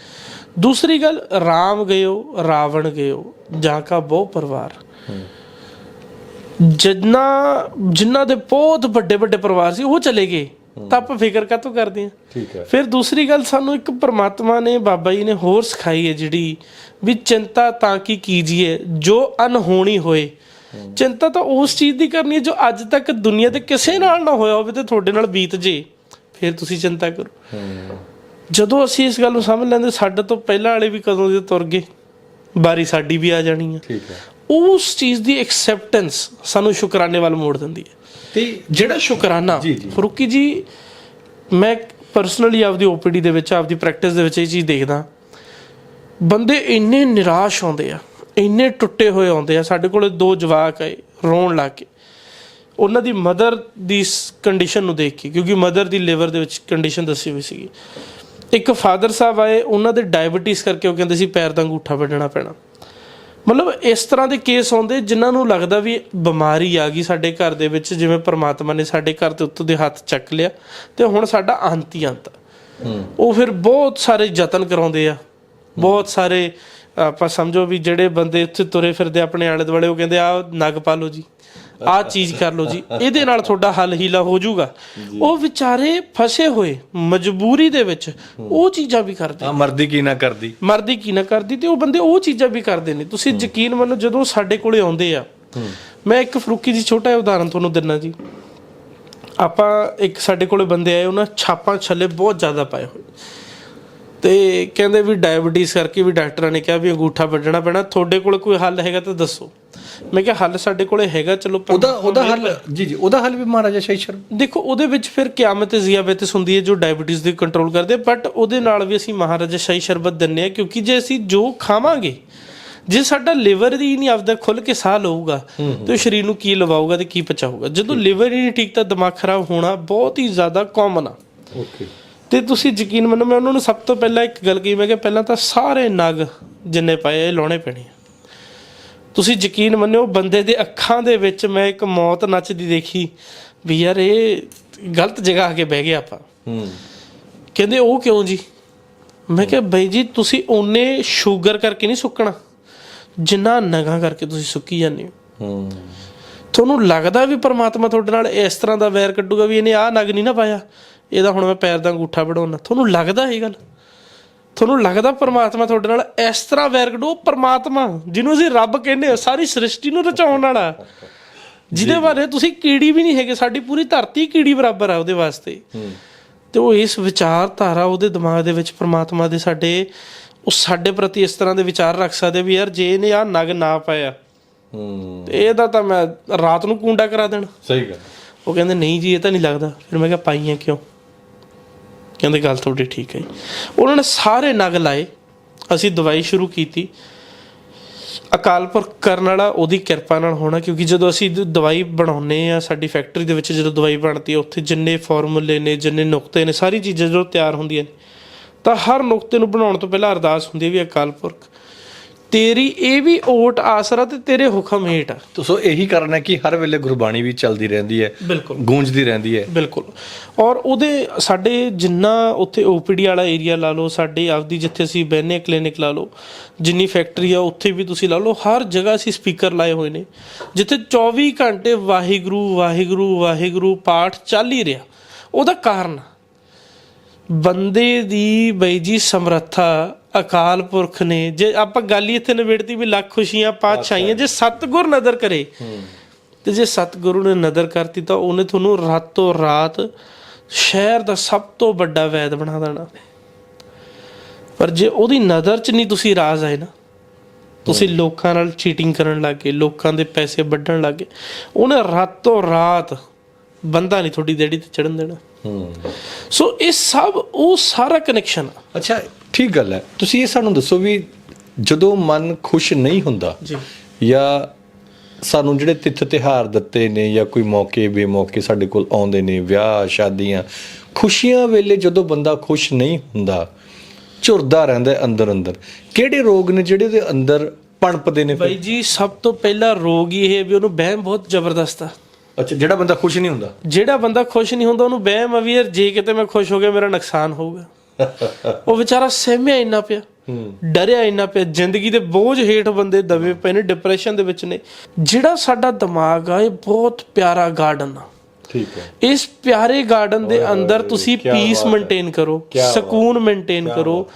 ਦੂਸਰੀ ਗੱਲ ਰਾਮ ਗਇਓ ਰਾਵਣ ਗਇਓ ਜਾਂ ਕਾ ਬਹੁ ਪਰਿਵਾਰ। ਜਿੰਨਾ ਜਿਨ੍ਹਾਂ ਦੇ ਬਹੁਤ ਵੱਡੇ ਵੱਡੇ ਪਰਿਵਾਰ ਸੀ ਉਹ ਚਲੇ ਗਏ। ਤਾਂ ਆਪਾਂ ਫਿਕਰ ਕਾਤੋਂ ਕਰਦੇ ਆ ਠੀਕ ਹੈ। ਫਿਰ ਦੂਸਰੀ ਗੱਲ ਸਾਨੂੰ ਇੱਕ ਪ੍ਰਮਾਤਮਾ ਨੇ ਬਾਬਾ ਜੀ ਨੇ ਹੋਰ ਸਿਖਾਈ ਹੈ ਜਿਹੜੀ ਵੀ ਚਿੰਤਾ ਤਾਂ ਕੀ ਕੀਜੀਏ ਜੋ ਅਨਹੋਣੀ ਹੋਏ। ਚਿੰਤਾ ਤਾਂ ਉਸ ਚੀਜ਼ ਦੀ ਕਰਨੀ ਹੈ ਜੋ ਅੱਜ ਤੱਕ ਦੁਨੀਆ ਤੇ ਕਿਸੇ ਨਾਲ ਨਾ ਹੋਇਆ ਹੋਵੇ ਤੇ ਤੁਹਾਡੇ ਨਾਲ ਬੀਤ ਜੇ। ਫਿਰ ਤੁਸੀਂ ਚਿੰਤਾ ਕਰੋ। ਜਦੋਂ ਅਸੀਂ ਇਸ ਗੱਲ ਨੂੰ ਸਮਝ ਲੈਂਦੇ ਸਾਡੇ ਤੋਂ ਪਹਿਲਾਂ ਵਾਲੇ ਵੀ ਕਦੋਂ ਦੇ ਤੁਰ ਗਏ? ਬਾਰੀ ਸਾਡੀ ਵੀ ਆ ਜਾਣੀ ਹੈ ਠੀਕ ਹੈ ਉਸ ਚੀਜ਼ ਦੀ ਐਕਸੈਪਟੈਂਸ ਸਾਨੂੰ ਸ਼ੁਕਰਾਨੇ ਵੱਲ ਮੋੜ ਦਿੰਦੀ ਹੈ। ਤੇ ਜਿਹੜਾ ਸ਼ੁਕਰਾਨਾ। ਫਰੂਕੀ ਜੀ ਮੈਂ ਪਰਸਨਲੀ ਆਪਦੀ ਓਪੀਡੀ ਦੇ ਵਿੱਚ ਆਪਦੀ ਪ੍ਰੈਕਟਿਸ ਦੇ ਵਿੱਚ ਇਹ ਚੀਜ਼ ਦੇਖਦਾ। ਬੰਦੇ ਇੰਨੇ ਨਿਰਾਸ਼ ਆਉਂਦੇ ਆ ਇੰਨੇ ਟੁੱਟੇ ਹੋਏ ਆਉਂਦੇ ਆ। ਸਾਡੇ ਕੋਲੇ ਦੋ ਜਵਾਕ ਆਏ ਰੋਣ ਲੱਗ ਕੇ ਉਹਨਾਂ ਦੀ ਮਦਰ ਦੀ ਕੰਡੀਸ਼ਨ ਨੂੰ ਦੇਖ ਕੇ ਕਿਉਂਕਿ ਮਦਰ ਦੀ ਲਿਵਰ ਦੇ ਵਿੱਚ ਕੰਡੀਸ਼ਨ ਦੱਸੀ ਹੋਈ ਸੀਗੀ। ਇੱਕ ਫਾਦਰ ਸਾਹਿਬ ਆਏ ਉਹਨਾਂ ਦੇ ਡਾਇਬੀਟੀਜ਼ ਕਰਕੇ ਉਹ ਕਹਿੰਦੇ ਸੀ ਪੈਰ ਦਾ ਅੰਗੂਠਾ ਵੱਢਣਾ ਪੈਣਾ। ਮਤਲਬ ਇਸ ਤਰ੍ਹਾਂ ਦੇ ਕੇਸ ਆਉਂਦੇ ਜਿਨ੍ਹਾਂ ਨੂੰ ਲੱਗਦਾ ਵੀ ਬਿਮਾਰੀ ਆ ਗਈ ਸਾਡੇ ਘਰ ਦੇ ਵਿੱਚ ਜਿਵੇਂ ਪ੍ਰਮਾਤਮਾ ਨੇ ਸਾਡੇ ਘਰ ਦੇ ਉੱਤੇ ਦੇ ਹੱਥ ਚੱਕ ਲਿਆ ਤੇ ਹੁਣ ਸਾਡਾ ਅੰਤ ਹੀ। ਅੰਤ। ਉਹ ਫਿਰ ਬਹੁਤ ਸਾਰੇ ਯਤਨ ਕਰਾਉਂਦੇ ਆ। ਬਹੁਤ ਸਾਰੇ ਆਪਾਂ ਸਮਝੋ ਵੀ ਜਿਹੜੇ ਬੰਦੇ ਉੱਥੇ ਤੁਰੇ ਫਿਰਦੇ ਆਪਣੇ ਆਲੇ ਦੁਆਲੇ ਉਹ ਕਹਿੰਦੇ ਆ ਨਗ ਪਾ ਲਓ ਜੀ। ਆਹ ਚੀਜ਼ ਕਰ ਲਓ ਜੀ ਇਹਦੇ ਨਾਲ ਤੁਹਾਡਾ ਹੱਲ ਹੀਲਾ ਹੋ ਜਾਊਗਾ। ਉਹ ਵਿਚਾਰੇ ਫਸੇ ਹੋਏ ਮਜਬੂਰੀ ਦੇ ਵਿੱਚ ਉਹ ਚੀਜ਼ਾਂ ਵੀ ਕਰਦੇ ਆ ਮਰਦੀ ਕੀ ਨਾ ਕਰਦੀ। ਮਰਦੀ ਕੀ ਨਾ ਕਰਦੀ ਤੇ ਉਹ ਬੰਦੇ ਉਹ ਚੀਜ਼ਾਂ ਵੀ ਕਰਦੇ ਨੇ। ਤੁਸੀਂ ਯਕੀਨ ਮੰਨੋ ਜਦੋਂ ਸਾਡੇ ਕੋਲੇ ਆਉਂਦੇ ਆ ਮੈਂ ਇੱਕ ਫਰੂਕੀ ਜੀ ਛੋਟਾ ਜਿਹਾ ਉਦਾਹਰਨ ਤੁਹਾਨੂੰ ਦਿੰਨਾ ਜੀ। ਆਪਾਂ ਇੱਕ ਸਾਡੇ ਕੋਲੇ ਬੰਦੇ ਆਏ ਉਹਨਾਂ ਛਾਪਾਂ ਛੱਲੇ ਬਹੁਤ ਜ਼ਿਆਦਾ ਪਾਏ ਹੋਏ। ਤੇ ਕਹਿੰਦੇ ਵੀ ਡਾਇਬੀਟੀਜ਼ ਕਰਕੇ ਵੀ ਡਾਕਟਰਾਂ ਨੇ ਕਿਹਾ ਵੀ ਅੰਗੂਠਾ ਵੱਢਣਾ ਪੈਣਾ। ਤੁਹਾਡੇ ਕੋਲ ਕੋਈ ਹੱਲ ਹੈਗਾ ਤਾਂ ਦੱਸੋ। ਮੈਂ ਕਿਹਾ ਹੱਲ ਸਾਡੇ ਕੋਲੇ ਹੈਗਾ ਚਲੋ ਉਹਦਾ ਉਹਦਾ ਹੱਲ ਜੀ ਜੀ ਉਹਦਾ ਹੱਲ ਵੀ ਮਹਾਰਾਜਾ ਸ਼ਾਹੀ ਸ਼ਰਮ। ਦੇਖੋ ਉਹਦੇ ਵਿੱਚ ਫਿਰ ਕਿਆਮਤ ਜ਼ਿਆਬਤਸ ਹੁੰਦੀ ਹੈ ਜੋ ਡਾਇਬੀਟੀਜ਼ ਦੀ ਕੰਟਰੋਲ ਕਰਦੇ। ਬਟ ਉਹਦੇ ਨਾਲ ਵੀ ਅਸੀਂ ਮਹਾਰਾਜਾ ਸ਼ਾਹੀ ਸ਼ਰਬਤ ਦਿੰਨੇ ਆ ਕਿਉਂਕਿ ਜੇ ਅਸੀਂ ਜੋ ਖਾਵਾਂਗੇ ਜੇ ਸਾਡਾ ਲਿਵਰ ਹੀ ਨਹੀਂ ਆਪਦਾ ਖੁੱਲ ਕੇ ਸਾਹ ਲਊਗਾ ਤੇ ਸਰੀਰ ਨੂੰ ਕੀ ਲਵਾਊਗਾ ਤੇ ਕੀ ਪਚਾਊਗਾ? ਜਦੋਂ ਲਿਵਰ ਹੀ ਨਹੀਂ ਠੀਕ ਤਾਂ ਦਿਮਾਗ ਖਰਾਬ ਹੋਣਾ ਬਹੁਤ ਹੀ ਜ਼ਿਆਦਾ ਕਾਮਨ ਆ। ਓਕੇ ਤੇ ਤੁਸੀਂ ਯਕੀਨ ਮੰਨੋ ਮੈਂ ਉਹਨਾਂ ਨੂੰ ਸਭ ਤੋਂ ਪਹਿਲਾਂ ਇੱਕ ਗੱਲ ਕਹੀ ਮੈਂ ਕਿ ਪਹਿਲਾਂ ਤਾਂ ਸਾਰੇ ਨਗ ਜਿੰਨੇ ਪਏ ਲਾਉਣੇ ਪੈਣੇ ਤੁਸੀਂ ਯਕੀਨ ਮੰਨਿਓ ਬੰਦੇ ਦੇ ਅੱਖਾਂ ਦੇ ਵਿੱਚ ਮੈਂ ਇੱਕ ਮੌਤ ਨੱਚਦੀ ਦੇਖੀ ਵੀ ਯਾਰ ਇਹ ਗਲਤ ਜਗ੍ਹਾ ਆ ਕੇ ਬਹਿ ਗਏ ਆਪਾਂ। ਹੂੰ। ਕਹਿੰਦੇ ਉਹ ਕਿਉਂ ਜੀ? ਮੈਂ ਕਿਹਾ ਬਈ ਜੀ ਤੁਸੀਂ ਉਹਨੇ ਸ਼ੂਗਰ ਕਰਕੇ ਨਹੀਂ ਸੁੱਕਣਾ ਜਿੰਨਾ ਨਗਾਂ ਕਰਕੇ ਤੁਸੀਂ ਸੁੱਕੀ ਜਾਂਦੇ ਹੋ। ਹੂੰ। ਤੁਹਾਨੂੰ ਲੱਗਦਾ ਵੀ ਪ੍ਰਮਾਤਮਾ ਤੁਹਾਡੇ ਨਾਲ ਇਸ ਤਰ੍ਹਾਂ ਦਾ ਵੈਰ ਕੱਢੂਗਾ ਵੀ ਇਹਨੇ ਆਹ ਨਗ ਨਹੀਂ ਨਾ ਪਾਇਆ? ਇਹਦਾ ਹੁਣ ਮੈਂ ਪੈਰ ਦਾ ਅੰਗੂਠਾ ਵੜਾਉਣਾ ਤੁਹਾਨੂੰ ਲੱਗਦਾ ਇਹ ਗੱਲ? ਤੁਹਾਨੂੰ ਲੱਗਦਾ ਪ੍ਰਮਾਤਮਾ ਤੁਹਾਡੇ ਨਾਲ ਇਸ ਤਰ੍ਹਾਂ ਵੈਰ ਉਹ ਪ੍ਰਮਾਤਮਾ ਜਿਹਨੂੰ ਅਸੀਂ ਰੱਬ ਕਹਿੰਦੇ ਆ ਸਾਰੀ ਸ੍ਰਿਸ਼ਟੀ ਨੂੰ ਰਚਾਉਣ ਵਾਲਾ? ਜਿਹਦੇ ਬਾਰੇ ਤੁਸੀਂ ਕੀੜੀ ਵੀ ਨਹੀਂ ਹੈਗੇ ਸਾਡੀ ਪੂਰੀ ਧਰਤੀ ਕੀੜੀ ਬਰਾਬਰ ਆ ਉਹਦੇ ਵਾਸਤੇ। ਤੇ ਉਹ ਇਸ ਵਿਚਾਰਧਾਰਾ ਉਹਦੇ ਦਿਮਾਗ ਦੇ ਵਿੱਚ ਪ੍ਰਮਾਤਮਾ ਦੇ ਸਾਡੇ ਉਹ ਸਾਡੇ ਪ੍ਰਤੀ ਇਸ ਤਰ੍ਹਾਂ ਦੇ ਵਿਚਾਰ ਰੱਖ ਸਕਦੇ ਵੀ ਯਾਰ ਜੇ ਇਹਨੇ ਆ ਨਗ ਨਾ ਪਾਇਆ ਹੂੰ। ਤੇ ਇਹਦਾ ਤਾਂ ਮੈਂ ਰਾਤ ਨੂੰ ਕੁੰਡਾ ਕਰਾ ਦੇਣਾ। ਸਹੀ ਗੱਲ। ਉਹ ਕਹਿੰਦੇ ਨਹੀਂ ਜੀ ਇਹ ਤਾਂ ਨਹੀਂ ਲੱਗਦਾ। ਫਿਰ ਮੈਂ ਕਿਹਾ ਪਾਈਆਂ ਕਿਉਂ? ਕਹਿੰਦੇ ਗੱਲ ਤੁਹਾਡੀ ਠੀਕ ਹੈ ਉਹਨਾਂ ਨੇ ਸਾਰੇ ਨਗ ਲਾਏ, ਅਸੀਂ ਦਵਾਈ ਸ਼ੁਰੂ ਕੀਤੀ। ਅਕਾਲ ਪੁਰਖ ਕਰਨ ਵਾਲਾ ਉਹਦੀ ਕਿਰਪਾ ਨਾਲ ਹੋਣਾ, ਕਿਉਂਕਿ ਜਦੋਂ ਅਸੀਂ ਦਵਾਈ ਬਣਾਉਨੇ ਆ ਸਾਡੀ ਫੈਕਟਰੀ ਦੇ ਵਿੱਚ ਜਦੋਂ ਦਵਾਈ ਬਣਦੀ ਹੈ, ਉੱਥੇ ਜਿੰਨੇ ਫਾਰਮੂਲੇ ਨੇ, ਜਿੰਨੇ ਨੁਕਤੇ ਨੇ, ਸਾਰੀ ਚੀਜ਼ਾਂ ਜਦੋਂ ਤਿਆਰ ਹੁੰਦੀਆਂ ਨੇ, ਤਾਂ ਹਰ ਨੁਕਤੇ ਨੂੰ ਬਣਾਉਣ ਤੋਂ ਪਹਿਲਾਂ ਅਰਦਾਸ ਹੁੰਦੀ ਹੈ ਵੀ ਅਕਾਲ ਪੁਰਖ ਤੇਰੀ ਇਹ ਵੀ ਓਟ ਆਸਰਾ ਤੇ ਤੇਰੇ ਹੁਕਮ ਹੇਠ ਆ। ਸੋ ਇਹੀ ਕਾਰਨ ਹੈ ਕਿ ਹਰ ਵੇਲੇ ਗੁਰਬਾਣੀ ਵੀ ਚੱਲਦੀ ਰਹਿੰਦੀ ਹੈ ਬਿਲਕੁਲ। ਗੂੰਜਦੀ ਰਹਿੰਦੀ ਹੈ। ਬਿਲਕੁਲ। ਔਰ ਉਹਦੇ ਸਾਡੇ ਜਿੰਨਾ ਉੱਥੇ ਓਪੀਡੀ ਵਾਲਾ ਏਰੀਆ ਲਾ ਲਓ ਸਾਡੇ ਆਪਦੀ ਜਿੱਥੇ ਅਸੀਂ ਬੈਨੇ ਕਲੀਨਿਕ ਲਾ ਲਓ ਜਿੰਨੀ ਫੈਕਟਰੀ ਆ ਉੱਥੇ ਵੀ ਤੁਸੀਂ ਲਾ ਲਓ ਹਰ ਜਗ੍ਹਾ ਅਸੀਂ ਸਪੀਕਰ ਲਾਏ ਹੋਏ ਨੇ। ਜਿੱਥੇ 24 ਘੰਟੇ ਵਾਹਿਗੁਰੂ ਵਾਹਿਗੁਰੂ ਵਾਹਿਗੁਰੂ ਪਾਠ ਚੱਲ ਹੀ ਰਿਹਾ। ਉਹਦਾ ਕਾਰਨ ਬੰਦੇ ਦੀ ਬਈ ਜੀ ਸਮਰੱਥਾ ਅਕਾਲ ਪੁਰਖ ਨੇ। ਜੇ ਆਪਾਂ ਗੱਲ ਹੀ ਇੱਥੇ ਨਿਬੇੜਤੀ ਵੀ ਲੱਖ ਖੁਸ਼ੀਆਂ, ਪਾਤਸ਼ਾਹੀਆਂ, ਜੇ ਸਤਗੁਰ ਨਜ਼ਰ ਕਰੇ, ਤੇ ਜੇ ਸਤਿਗੁਰੂ ਨੇ ਨਜ਼ਰ ਕਰਤੀ ਤਾਂ ਉਹਨੇ ਤੁਹਾਨੂੰ ਰਾਤੋਂ ਰਾਤ ਸ਼ਹਿਰ ਦਾ ਸਭ ਤੋਂ ਵੱਡਾ ਵੈਦ ਬਣਾ ਦੇਣਾ। ਪਰ ਜੇ ਉਹਦੀ ਨਜ਼ਰ 'ਚ ਨਹੀਂ ਤੁਸੀਂ ਰਾਜ਼ ਆਏ ਨਾ, ਤੁਸੀਂ ਲੋਕਾਂ ਨਾਲ ਚੀਟਿੰਗ ਕਰਨ ਲੱਗੇ ਲੋਕਾਂ ਦੇ ਪੈਸੇ ਵੱਢਣ ਲੱਗੇ ਉਹਨੇ ਰਾਤੋਂ ਰਾਤ ਬੰਦਾ ਨਹੀਂ ਤੁਹਾਡੀ ਦੇੜੀ ਤੇ ਚੜਨ ਦੇਣਾ। ਸੋ ਇਹ ਸਭ ਉਹ ਸਾਰਾ ਕਨੈਕਸ਼ਨ ਅੱਛਾ ਠੀਕ ਗੱਲ ਹੈ। ਤੁਸੀਂ ਇਹ ਸਾਨੂੰ ਦੱਸੋ ਵੀ ਜਦੋਂ ਮਨ ਖੁਸ਼ ਨਹੀਂ ਹੁੰਦਾ ਜੀ। ਜਾਂ ਸਾਨੂੰ ਜਿਹੜੇ ਤਿੱਥ ਤਿਹਾਰ ਦਿੱਤੇ ਨੇ ਜਾਂ ਕੋਈ ਮੌਕੇ ਬੇਮੌਕੇ ਸਾਡੇ ਕੋਲ ਆਉਂਦੇ ਨੇ ਵਿਆਹ ਸ਼ਾਦੀਆਂ ਖੁਸ਼ੀਆਂ ਵੇਲੇ ਜਦੋਂ ਬੰਦਾ ਖੁਸ਼ ਨਹੀਂ ਹੁੰਦਾ ਝੁਰਦਾ ਰਹਿੰਦਾ ਅੰਦਰ ਅੰਦਰ। ਕਿਹੜੇ ਰੋਗ ਨੇ ਜਿਹੜੇ ਦੇ ਅੰਦਰ ਪਣਪਦੇ ਨੇ? ਬਾਈ ਜੀ ਸਭ ਤੋਂ ਪਹਿਲਾ ਰੋਗ ਹੀ ਇਹ ਵੀ ਉਹਨੂੰ ਵਹਿਮ ਬਹੁਤ ਜ਼ਬਰਦਸਤ ਆ। ਅੱਛਾ ਜਿਹੜਾ ਬੰਦਾ ਖੁਸ਼ ਨਹੀਂ ਹੁੰਦਾ? ਜਿਹੜਾ ਬੰਦਾ ਖੁਸ਼ ਨਹੀਂ ਹੁੰਦਾ ਉਹਨੂੰ ਵਹਿਮ ਆ ਵੀ ਯਾਰ ਜੇ ਕਿਤੇ ਮੈਂ ਖੁਸ਼ ਹੋ ਗਿਆ ਮੇਰਾ ਨੁਕਸਾਨ ਹੋਊਗਾ। ਉਹ ਵਿਚਾਰਾ ਸਹਿਮਿਆ ਇੰਨਾ ਪਿਆ ਡਰਿਆ ਇੰਨਾ ਪਿਆ ਜ਼ਿੰਦਗੀ ਦੇ ਬੋਝ ਹੇਠ ਬੰਦੇ ਦਬੇ ਪਏ ਨੇ ਡਿਪਰੈਸ਼ਨ ਦੇ ਵਿੱਚ ਨੇ। ਜਿਹੜਾ ਸਾਡਾ ਦਿਮਾਗ ਆ ਇਹ ਬਹੁਤ ਪਿਆਰਾ ਗਾਰਡਨ ਆ। ਠੀਕ ਹੈ। ਇਸ ਪਿਆਰੇ ਗਾਰਡਨ ਦੇ ਅੰਦਰ ਤੁਸੀਂ ਪੀਸ। ਮੇਨਟੇਨ ਕਰੋ ਸਕੂਨ ਮੇਨਟੇਨ ਕਰੋ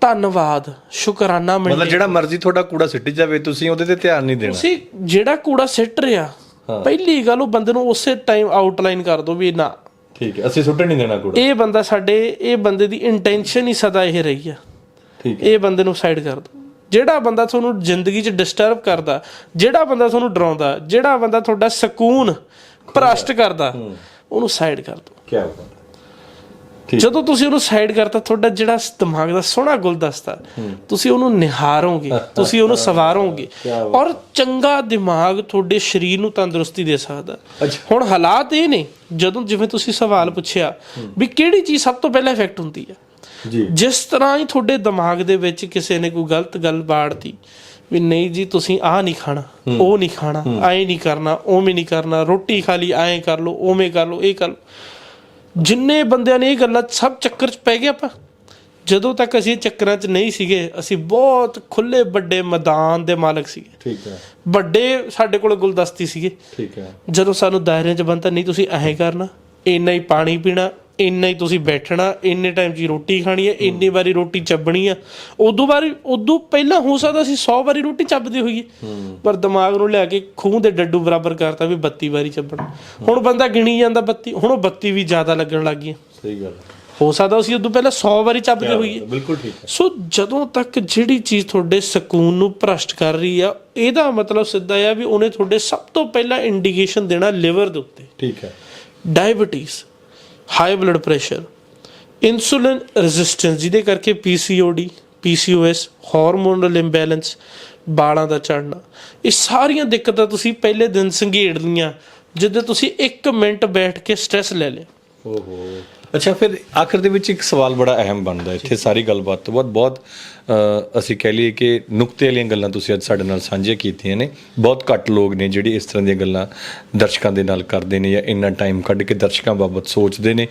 ਧੰਨਵਾਦ ਸ਼ੁਕਰਾਨਾ ਮਤਲਬ maintain ਜਿਹੜਾ ਮਰਜ਼ੀ ਤੁਹਾਡਾ ਕੂੜਾ ਸਿੱਟੀ ਜਾਵੇ ਤੁਸੀਂ ਉਹਦੇ ਤੇ ਧਿਆਨ ਨਹੀਂ ਦੇਣਾ। ਤੁਸੀਂ ਜਿਹੜਾ ਕੂੜਾ ਸਿੱਟ ਰਿਹਾ ਪਹਿਲੀ ਗੱਲ ਉਹ ਬੰਦੇ ਨੂੰ ਉਸੇ ਟਾਈਮ ਆਊਟਲਾਈਨ ਕਰ ਦਿਓ ਵੀ ਨਾ। ਠੀਕ ਹੈ ਅਸੀਂ ਸੁੱਟਣ ਨਹੀਂ ਦੇਣਾ ਕੂੜਾ। ਇਹ ਬੰਦਾ ਸਾਡੇ ਇਹ ਬੰਦੇ ਦੀ ਇੰਟੈਂਸ਼ਨ ਹੀ ਸਦਾ ਇਹ ਰਹੀ ਆ। ਠੀਕ ਇਹ ਬੰਦੇ ਨੂੰ ਸਾਈਡ ਕਰ ਦਿਓ ਜਿਹੜਾ ਬੰਦਾ ਤੁਹਾਨੂੰ ਜ਼ਿੰਦਗੀ 'ਚ ਡਿਸਟਰਬ ਕਰਦਾ ਜਿਹੜਾ ਬੰਦਾ ਤੁਹਾਨੂੰ ਡਰਾਉਂਦਾ ਜਿਹੜਾ ਬੰਦਾ ਤੁਹਾਡਾ ਸਕੂਨ ਭ੍ਰਸ਼ਟ ਕਰਦਾ ਉਹਨੂੰ ਸਾਈਡ ਕਰ ਦਿਓ ਕੀ ਬਾਤ ਹੈ। ਜਦੋਂ ਤੁਸੀਂ ਉਹਨੂੰ ਸਾਈਡ ਕਰਤਾ ਤੁਹਾਡਾ ਜਿਹੜਾ ਦਿਮਾਗ ਦਾ ਸੋਹਣਾ ਗੁਲਦਸਤਾ ਤੁਸੀਂ ਉਹਨੂੰ ਨਿਹਾਰੋਗੇ ਤੁਸੀਂ ਉਹਨੂੰ ਸਵਾਰੋਗੇ ਔਰ ਚੰਗਾ ਦਿਮਾਗ ਤੁਹਾਡੇ ਸਰੀਰ ਨੂੰ ਤੰਦਰੁਸਤੀ ਦੇ ਸਕਦਾ। ਹੁਣ ਹਾਲਾਤ ਇਹ ਨੇ ਜਦੋਂ ਜਿਵੇਂ ਤੁਸੀਂ ਸਵਾਲ ਪੁੱਛਿਆ ਵੀ ਕਿਹੜੀ ਚੀਜ਼ ਸਭ ਤੋਂ ਪਹਿਲਾਂ ਇਫੈਕਟ ਹੁੰਦੀ ਆ? ਜੀ। ਜਿਸ ਤਰ੍ਹਾਂ ਹੀ ਤੁਹਾਡੇ ਦਿਮਾਗ ਦੇ ਵਿੱਚ ਕਿਸੇ ਨੇ ਕੋਈ ਗਲਤ ਗੱਲ ਬਾੜਤੀ ਵੀ ਨਹੀਂ ਜੀ ਤੁਸੀਂ ਆਹ ਨਹੀਂ ਖਾਣਾ ਉਹ ਨਹੀਂ ਖਾਣਾ ਐਂ ਨਹੀਂ ਕਰਨਾ ਉਵੇਂ ਨਹੀਂ ਕਰਨਾ ਰੋਟੀ ਖਾ ਲਈ ਐਂ ਕਰ ਲਓ ਉਵੇਂ ਕਰ ਲਓ ਇਹ ਕਰ ਲਓ। ਜਿੰਨੇ ਬੰਦਿਆਂ ਨੇ ਇਹ ਗੱਲਾਂ ਸਭ ਚੱਕਰ 'ਚ ਪੈ ਗਏ ਆਪਾਂ। ਜਦੋਂ ਤੱਕ ਅਸੀਂ ਚੱਕਰਾਂ 'ਚ ਨਹੀਂ ਸੀਗੇ ਅਸੀਂ ਬਹੁਤ ਖੁੱਲੇ ਵੱਡੇ ਮੈਦਾਨ ਦੇ ਮਾਲਕ ਸੀਗੇ। ਠੀਕ ਹੈ। ਵੱਡੇ ਸਾਡੇ ਕੋਲ ਗੁਲਦਸਤੀ ਸੀਗੇ। ਠੀਕ ਹੈ। ਜਦੋਂ ਸਾਨੂੰ ਦਾਇਰਿਆਂ 'ਚ ਬੰਦਾ ਨਹੀਂ ਤੁਸੀਂ ਐਂ ਕਰਨਾ ਇੰਨਾ ਹੀ ਪਾਣੀ ਪੀਣਾ ਇੰਨਾ ਹੀ ਤੁਸੀਂ ਬੈਠਣਾ ਇੰਨੇ ਟਾਈਮ 'ਚ ਹੀ ਰੋਟੀ ਖਾਣੀ ਹੈ ਇੰਨੀ ਵਾਰੀ ਰੋਟੀ ਚੱਬਣੀ ਆ। ਉਦੋਂ ਵਾਰੀ ਉਦੋਂ ਪਹਿਲਾਂ ਹੋ ਸਕਦਾ ਸੀ 100 ਵਾਰੀ ਰੋਟੀ ਚੱਬਦੇ ਹੋਈਏ। ਪਰ ਦਿਮਾਗ ਨੂੰ ਲਿਆ ਕੇ ਖੂਹ ਦੇ ਡੱਡੂ ਬਰਾਬਰ ਕਰਤਾ ਵੀ 32 ਵਾਰੀ ਚੱਬਣਾ। ਹੁਣ ਬੰਦਾ ਗਿਣੀ ਜਾਂਦਾ 32 ਹੁਣ ਉਹ 32 ਵੀ ਜ਼ਿਆਦਾ ਲੱਗਣ ਲੱਗ ਗਈਆਂ ਸਹੀ ਗੱਲ ਹੈ ਹੋ ਸਕਦਾ ਸੀ ਉਦੋਂ ਪਹਿਲਾਂ 100 ਵਾਰੀ ਚੱਬਦੇ ਹੋਈਏ। ਬਿਲਕੁਲ ਠੀਕ ਹੈ। ਸੋ ਜਦੋਂ ਤੱਕ ਜਿਹੜੀ ਚੀਜ਼ ਤੁਹਾਡੇ ਸਕੂਨ ਨੂੰ ਭ੍ਰਸ਼ਟ ਕਰ ਰਹੀ ਆ ਇਹਦਾ ਮਤਲਬ ਸਿੱਧਾ ਆ ਵੀ ਉਹਨੇ ਤੁਹਾਡੇ ਸਭ ਤੋਂ ਪਹਿਲਾਂ ਇੰਡੀਕੇਸ਼ਨ ਦੇਣਾ ਲਿਵਰ ਦੇ ਉੱਤੇ। ਠੀਕ ਹੈ। Diabetes high blood pressure insulin resistance ਜਿਹਦੇ ਕਰਕੇ ਪੀਸੀਓਡੀ ਪੀਸੀਓਐਸ ਹਾਰਮੋਨਲ ਇੰਬੈਲੈਂਸ ਬਾਲਾਂ ਦਾ ਚੜਨਾ ਇਹ ਸਾਰੀਆਂ ਦਿੱਕਤਾਂ ਤੁਸੀਂ ਪਹਿਲੇ ਦਿਨ ਸੰਘੇੜ ਲੀਆਂ ਜਿੱਦੇ ਤੁਸੀਂ 1 ਮਿੰਟ ਬੈਠ ਕੇ ਸਟ੍ਰੈਸ ਲੈ ਲਿਆ। ਓਹੋ। ਅੱਛਾ ਫਿਰ ਆਖਰ ਦੇ ਵਿੱਚ ਇੱਕ ਸਵਾਲ ਬੜਾ ਅਹਿਮ ਬਣਦਾ ਇੱਥੇ ਸਾਰੀ ਗੱਲਬਾਤ ਤੋਂ ਬਾਅਦ ਬਹੁਤ ਅਸੀਂ ਕਹਿ ਲਈਏ ਕਿ ਨੁਕਤੇ ਵਾਲੀਆਂ ਗੱਲਾਂ ਤੁਸੀਂ ਅੱਜ ਸਾਡੇ ਨਾਲ ਸਾਂਝੀਆਂ ਕੀਤੀਆਂ ਨੇ। ਬਹੁਤ ਘੱਟ ਲੋਕ ਨੇ ਜਿਹੜੇ ਇਸ ਤਰ੍ਹਾਂ ਦੀਆਂ ਗੱਲਾਂ ਦਰਸ਼ਕਾਂ ਦੇ ਨਾਲ ਕਰਦੇ ਨੇ ਜਾਂ ਇੰਨਾ ਟਾਈਮ ਕੱਢ ਕੇ ਦਰਸ਼ਕਾਂ ਬਾਬਤ ਸੋਚਦੇ ਨੇ।